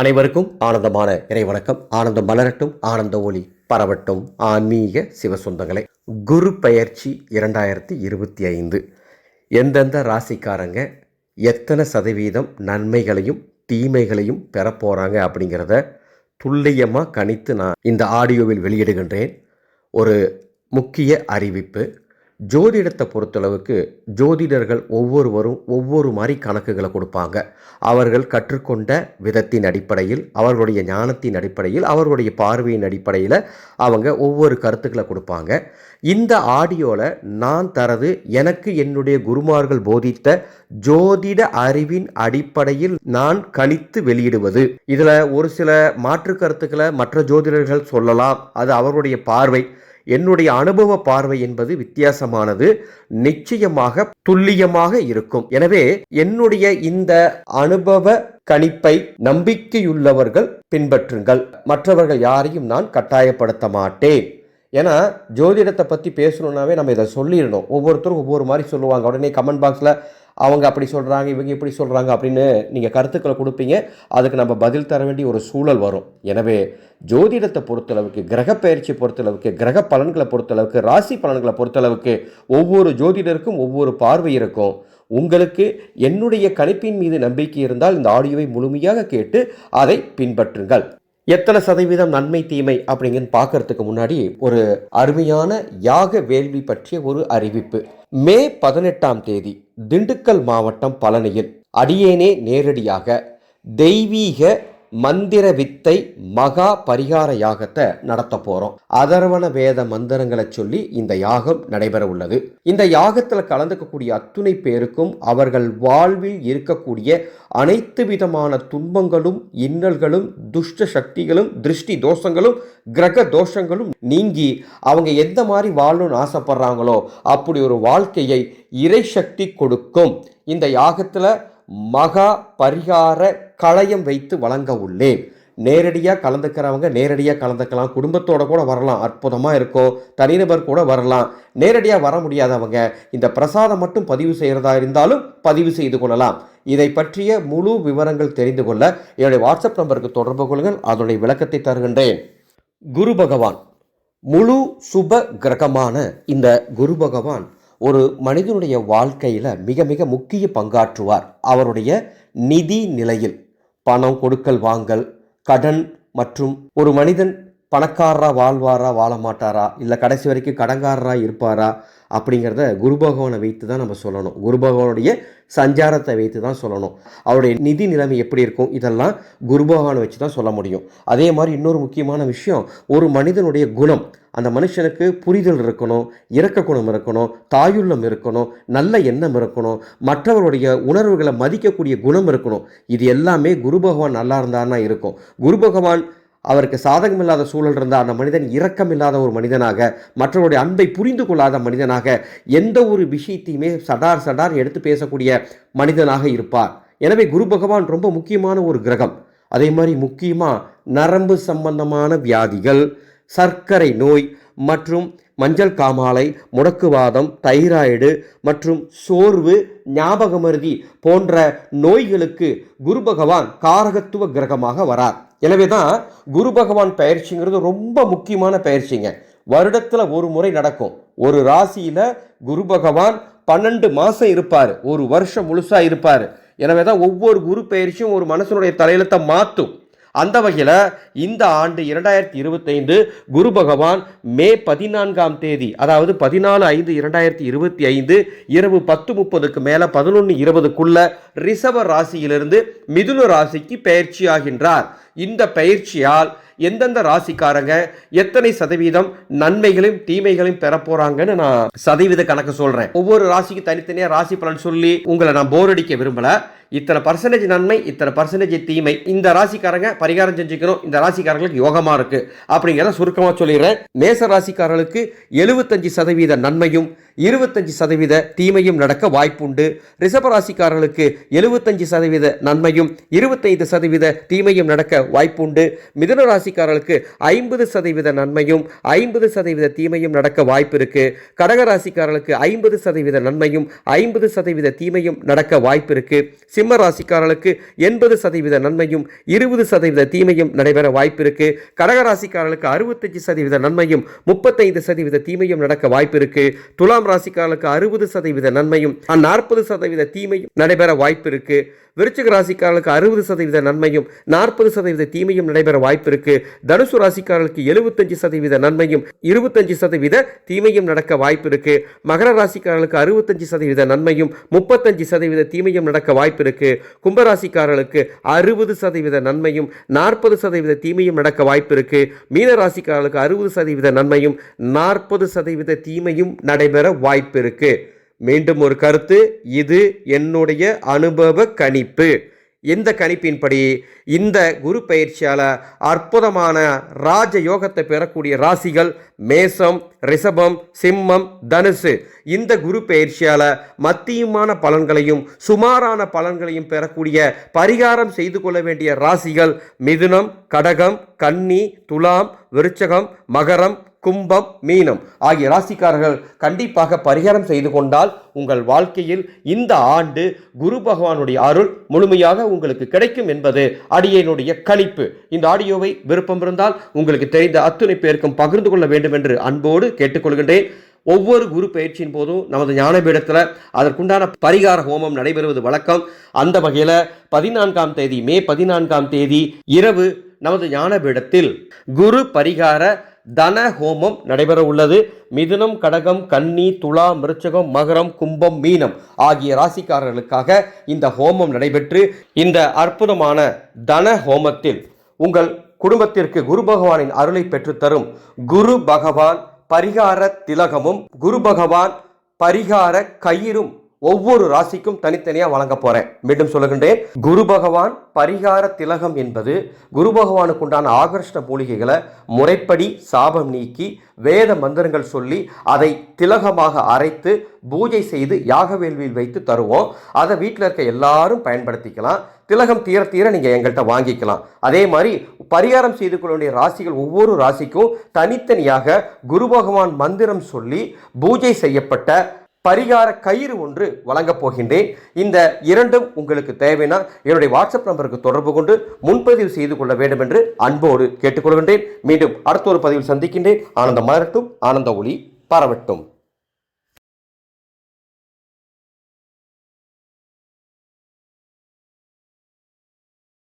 அனைவருக்கும் ஆனந்தமான இறைவணக்கம் ஆனந்தம் மலரட்டும் ஆனந்த ஒளி பரவட்டும். ஆன்மீக சிவசொந்தங்களை குரு பெயர்ச்சி இரண்டாயிரத்தி இருபத்தி ஐந்து. எந்தெந்த ராசிக்காரங்க எத்தனை சதவீதம் நன்மைகளையும் தீமைகளையும் பெறப்போகிறாங்க அப்படிங்கிறத துல்லியமாக கணித்து நான் இந்த ஆடியோவில் வெளியிடுகின்றேன். ஒரு முக்கிய அறிவிப்பு ஜோதிடத்தை பொறுத்தளவுக்கு ஜோதிடர்கள் ஒவ்வொருவரும் ஒவ்வொரு மாதிரி கணக்குகளை கொடுப்பாங்க. அவர்கள் கற்றுக்கொண்ட விதத்தின் அடிப்படையில் அவர்களுடைய ஞானத்தின் அடிப்படையில் அவர்களுடைய பார்வையின் அடிப்படையில் அவங்க ஒவ்வொரு கருத்துக்களை கொடுப்பாங்க. இந்த ஆடியோவில் நான் தரது எனக்கு என்னுடைய குருமார்கள் போதித்த ஜோதிட அறிவின் அடிப்படையில் நான் கணித்து வெளியிடுவது. இதில் ஒரு சில மாற்று கருத்துக்களை மற்ற ஜோதிடர்கள் சொல்லலாம். அது அவர்களுடைய பார்வை. என்னுடைய அனுபவ பார்வை என்பது வித்தியாசமானது நிச்சயமாக துல்லியமாக இருக்கும். எனவே என்னுடைய இந்த அனுபவ கணிப்பை நம்பிக்கையுள்ளவர்கள் பின்பற்றுங்கள். மற்றவர்கள் யாரையும் நான் கட்டாயப்படுத்த மாட்டேன். ஏன்னா ஜோதிடத்தை பற்றி பேசணுன்னாவே நம்ம இதை சொல்லிடணும். ஒவ்வொருத்தரும் ஒவ்வொரு மாதிரி சொல்லுவாங்க. உடனே கமெண்ட் பாக்ஸில் அவங்க அப்படி சொல்கிறாங்க இவங்க இப்படி சொல்கிறாங்க அப்படின்னு நீங்கள் கருத்துக்களை கொடுப்பீங்க. அதுக்கு நம்ம பதில் தர வேண்டிய ஒரு சூழல் வரும். எனவே ஜோதிடத்தை பொறுத்தளவுக்கு கிரக பயிற்சி பொறுத்தளவுக்கு கிரக பலன்களை பொறுத்தளவுக்கு ராசி பலன்களை பொறுத்தளவுக்கு ஒவ்வொரு ஜோதிடருக்கும் ஒவ்வொரு பார்வை இருக்கும். உங்களுக்கு என்னுடைய கணிப்பின் மீது நம்பிக்கை இருந்தால் இந்த ஆடியோவை முழுமையாக கேட்டு அதை பின்பற்றுங்கள். எத்தனை சதவீதம் நன்மை தீமை அப்படிங்கன்னு பார்க்கறதுக்கு முன்னாடி ஒரு அருமையான யாக வேள்வி பற்றிய ஒரு அறிவிப்பு. மே பதினெட்டாம் தேதி திண்டுக்கல் மாவட்டம் பழனியில் அடியேனே நேரடியாக தெய்வீக மந்திர வித்தை மகா பரிகார யாகத்தை நடத்த போறோம். அதர்வன வேத மந்திரங்களை சொல்லி இந்த யாகம் நடைபெற உள்ளது. இந்த யாகத்தில் கலந்துக்கக்கூடிய அத்துணை பேருக்கும் அவர்கள் வாழ்வில் இருக்கக்கூடிய அனைத்து விதமான துன்பங்களும் இன்னல்களும் துஷ்ட சக்திகளும் திருஷ்டி தோஷங்களும் கிரக தோஷங்களும் நீங்கி அவங்க எந்த மாதிரி வாழணும்னு ஆசைப்படுறாங்களோ அப்படி ஒரு வாழ்க்கையை இறை சக்தி கொடுக்கும். இந்த யாகத்தில் மகா பரிகார களையம் வைத்து வழங்க உள்ளேன். நேரடியாக கலந்துக்கிறவங்க நேரடியாக கலந்துக்கலாம். குடும்பத்தோட கூட வரலாம். அற்புதமாக இருக்கும். தனிநபர் கூட வரலாம். நேரடியாக வர முடியாதவங்க இந்த பிரசாதம் மட்டும் பதிவு செய்கிறதா இருந்தாலும் பதிவு செய்து கொள்ளலாம். இதை பற்றிய முழு விவரங்கள் தெரிந்து கொள்ள என்னுடைய வாட்ஸ்அப் நம்பருக்கு தொடர்பு கொள்ளுங்கள். அதனுடைய விளக்கத்தை தருகின்றேன். குரு பகவான். முழு சுப கிரகமான இந்த குரு பகவான் ஒரு மனிதனுடைய வாழ்க்கையில் மிக மிக முக்கிய பங்காற்றுவார். அவருடைய நிதி நிலையில் பணம் கொடுக்கல் வாங்கல் கடன் மற்றும் ஒரு மனிதன் பணக்காரரா வாழ்வாரா வாழ மாட்டாரா இல்லை கடைசி வரைக்கும் கடங்காரராக இருப்பாரா அப்படிங்கிறத குரு பகவானை வைத்து தான் நம்ம சொல்லணும். குரு பகவானுடைய சஞ்சாரத்தை வைத்து தான் சொல்லணும். அவருடைய நிதி நிலைமை எப்படி இருக்கும்? இதெல்லாம் குரு பகவானை வச்சு தான் சொல்ல முடியும். அதே மாதிரி இன்னொரு முக்கியமான விஷயம் ஒரு மனிதனுடைய குணம். அந்த மனுஷனுக்கு புரிதல் இருக்கணும் இறக்க குணம் இருக்கணும் தாயுள்ளம் இருக்கணும் நல்ல எண்ணம் இருக்கணும் மற்றவருடைய உணர்வுகளை மதிக்கக்கூடிய குணம் இருக்கணும். இது எல்லாமே குரு பகவான் நல்லா இருந்தாருன்னா இருக்கும். குரு பகவான் அவருக்கு சாதகம் இல்லாத சூழல் இருந்தால் அந்த மனிதன் இரக்கம் இல்லாத ஒரு மனிதனாக மற்றவருடைய அன்பை புரிந்து கொள்ளாத மனிதனாக எந்த ஒரு விஷயத்தையுமே சடார் சடார் எடுத்து பேசக்கூடிய மனிதனாக இருப்பார். எனவே குரு பகவான் ரொம்ப முக்கியமான ஒரு கிரகம். அதே மாதிரி முக்கியமாக நரம்பு சம்பந்தமான வியாதிகள் சர்க்கரை நோய் மற்றும் மஞ்சள் காமாலை முடக்குவாதம் தைராய்டு மற்றும் சோர்வு ஞாபகமருதி போன்ற நோய்களுக்கு குரு பகவான் காரகத்துவ கிரகமாக வரார். எனவே தான் குரு பகவான் பயிற்சிங்கிறது ரொம்ப முக்கியமான பயிற்சிங்க. வருடத்தில் ஒரு முறை நடக்கும். ஒரு ராசியில் குரு பகவான் பன்னெண்டு மாதம் இருப்பார். ஒரு வருஷம் முழுசாக இருப்பார். எனவே தான் ஒவ்வொரு குரு பயிற்சியும் ஒரு மனசனுடைய தலையெழுத்தை மாற்றும் அந்த வகையில் இந்த ஆண்டு இரண்டாயிரத்தி இருபத்தைந்து குரு பகவான் மே பதினான்காம் தேதி அதாவது பதினாலு ஐந்து இரண்டாயிரத்தி இருபத்தி ஐந்து இரவு பத்து முப்பதுக்கு மேலே பதினொன்று இருபதுக்குள்ள ரிஷப ராசியிலிருந்து மிதுன ராசிக்கு பயிற்சி ஆகின்றார் இந்த பயிற்சியால் எந்தெந்த ராசிக்காரங்க எத்தனை சதவீதம் நன்மைகளையும் தீமைகளையும் பெற போறாங்கன்னு நான் சதவீத கணக்கு சொல்றேன். ஒவ்வொரு ராசிக்கு தனித்தனியா ராசி பலன் சொல்லி உங்களை நான் போர் அடிக்க விரும்பல. இத்தனை பர்சன்டேஜ் நன்மை இத்தனை பர்சன்டேஜ் தீமை இந்த ராசிக்காரங்க பரிகாரம் செஞ்சுக்கணும் இந்த ராசிக்காரங்களுக்கு யோகமா இருக்கு. அப்படிங்கிறத சுருக்கமா சொல்லிடுறேன். மேச ராசிக்காரர்களுக்கு எழுபத்தஞ்சு சதவீத நன்மையும் இருபத்தஞ்சு சதவீத தீமையும் நடக்க வாய்ப்புண்டு. ரிஷப ராசிக்காரர்களுக்கு எழுபத்தஞ்சு சதவீத நன்மையும் இருபத்தைந்து சதவீத தீமையும் நடக்க வாய்ப்புண்டு. மிதுன ராசிக்காரர்களுக்கு ஐம்பது சதவீத நன்மையும் ஐம்பது சதவீத தீமையும் நடக்க வாய்ப்பு இருக்கு கடக ராசிக்காரர்களுக்கு ஐம்பது சதவீத நன்மையும் ஐம்பது சதவீத தீமையும் நடக்க வாய்ப்பு இருக்கு சிம்ம ராசிக்காரர்களுக்கு எண்பது சதவீத நன்மையும் இருபது சதவீத தீமையும் நடைபெற வாய்ப்பு இருக்கு கடகராசிக்காரர்களுக்கு அறுபத்தஞ்சு சதவீத நன்மையும் முப்பத்தைந்து சதவீத தீமையும் நடக்க வாய்ப்பு இருக்கு துலாம் ராசிக்காரர்களுக்கு அறுபது சதவீத நன்மையும் நாற்பது சதவீத தீமையும் நடைபெற வாய்ப்பு இருக்கு. விருச்சிக ராசிக்காரர்களுக்கு அறுபது சதவீத நன்மையும் நாற்பது சதவீத தீமையும் நடைபெற வாய்ப்பு இருக்கு. தனுசு ராசிக்காரர்களுக்கு எழுபத்தஞ்சு சதவீத நன்மையும் இருபத்தஞ்சு சதவீத தீமையும் நடக்க வாய்ப்பு இருக்கு. மகர ராசிக்காரர்களுக்கு அறுபத்தஞ்சு சதவீத நன்மையும் முப்பத்தஞ்சு சதவீத தீமையும் நடக்க வாய்ப்பு இருக்கு. கும்பராசிக்காரர்களுக்கு அறுபது சதவீத நன்மையும் நாற்பது சதவீத தீமையும் நடக்க வாய்ப்பு இருக்கு. மீன ராசிக்காரர்களுக்கு அறுபது சதவீத நன்மையும் நாற்பது சதவீத தீமையும் நடைபெற வாய்ப்பு இருக்கு மீண்டும் ஒரு கருத்து இது என்னுடைய அனுபவ கணிப்பு. இந்த கணிப்பின்படி இந்த குரு பயிற்சியால் அற்புதமான ராஜ யோகத்தை பெறக்கூடிய ராசிகள் மேசம் ரிஷபம் சிம்மம் தனுசு. இந்த குரு பயிற்சியால் மத்தியமான பலன்களையும் சுமாரான பலன்களையும் பெறக்கூடிய பரிகாரம் செய்து கொள்ள வேண்டிய ராசிகள் மிதுனம் கடகம் கன்னி துலாம் விருச்சகம் மகரம் கும்பம் மீனம் ஆகிய ராசிக்காரர்கள் கண்டிப்பாக பரிகாரம் செய்து கொண்டால் உங்கள் வாழ்க்கையில் இந்த ஆண்டு குரு பகவானுடைய அருள் முழுமையாக உங்களுக்கு கிடைக்கும் என்பது அடியனுடைய கணிப்பு. இந்த ஆடியோவை விருப்பம் இருந்தால் உங்களுக்கு தெரிந்த அத்துணை பேருக்கும் பகிர்ந்து கொள்ள வேண்டும் என்று அன்போடு கேட்டுக்கொள்கின்றேன். ஒவ்வொரு குரு பயிற்சியின் போதும் நமது ஞானபீடத்தில் அதற்குண்டான பரிகார ஹோமம் நடைபெறுவது வழக்கம். அந்த வகையில் பதினான்காம் தேதி மே பதினான்காம் தேதி இரவு நமது ஞானபீடத்தில் குரு பரிகார தன ஹோமம் நடைபெற உள்ளது. மிதுனம் கடகம் கன்னி துலா மிருச்சகம் மகரம் கும்பம் மீனம் ஆகிய ராசிக்காரர்களுக்காக இந்த ஹோமம் நடைபெற்று இந்த அற்புதமான தன ஹோமத்தில் உங்கள் குடும்பத்திற்கு குரு பகவானின் அருளை பெற்றுத்தரும் குரு பகவான் பரிகார திலகமும் குரு பகவான் பரிகார கயிறும் ஒவ்வொரு ராசிக்கும் தனித்தனியாக வழங்க போகிறேன் மீண்டும் சொல்லுகின்றேன். குரு பகவான் பரிகார திலகம் என்பது குரு பகவானுக்கு உண்டான ஆகர்ஷ்ண மூலிகைகளை முறைப்படி சாபம் நீக்கி வேத மந்திரங்கள் சொல்லி அதை திலகமாக அரைத்து பூஜை செய்து யாக வேள்வியில் வைத்து தருவோம். அதை வீட்டில் இருக்க எல்லாரும் பயன்படுத்திக்கலாம். திலகம் தீர தீர நீங்கள் எங்கள்கிட்ட வாங்கிக்கலாம். அதே மாதிரி பரிகாரம் செய்து கொள்ள வேண்டிய ராசிகள் ஒவ்வொரு ராசிக்கும் தனித்தனியாக குரு பகவான் மந்திரம் சொல்லி பூஜை செய்யப்பட்ட பரிகார கயிறு ஒன்று வழங்கப் போகின்றேன். இந்த இரண்டும் உங்களுக்கு தேவைனா என்னுடைய வாட்ஸ்அப் நம்பருக்கு தொடர்பு கொண்டு முன்பதிவு செய்து கொள்ள வேண்டும் என்று அன்போடு கேட்டுக்கொள்கின்றேன். மீண்டும் அடுத்த ஒரு பதிவில் சந்திக்கின்றேன். ஆனந்த மலரட்டும் ஆனந்த ஒளி பரவட்டும்.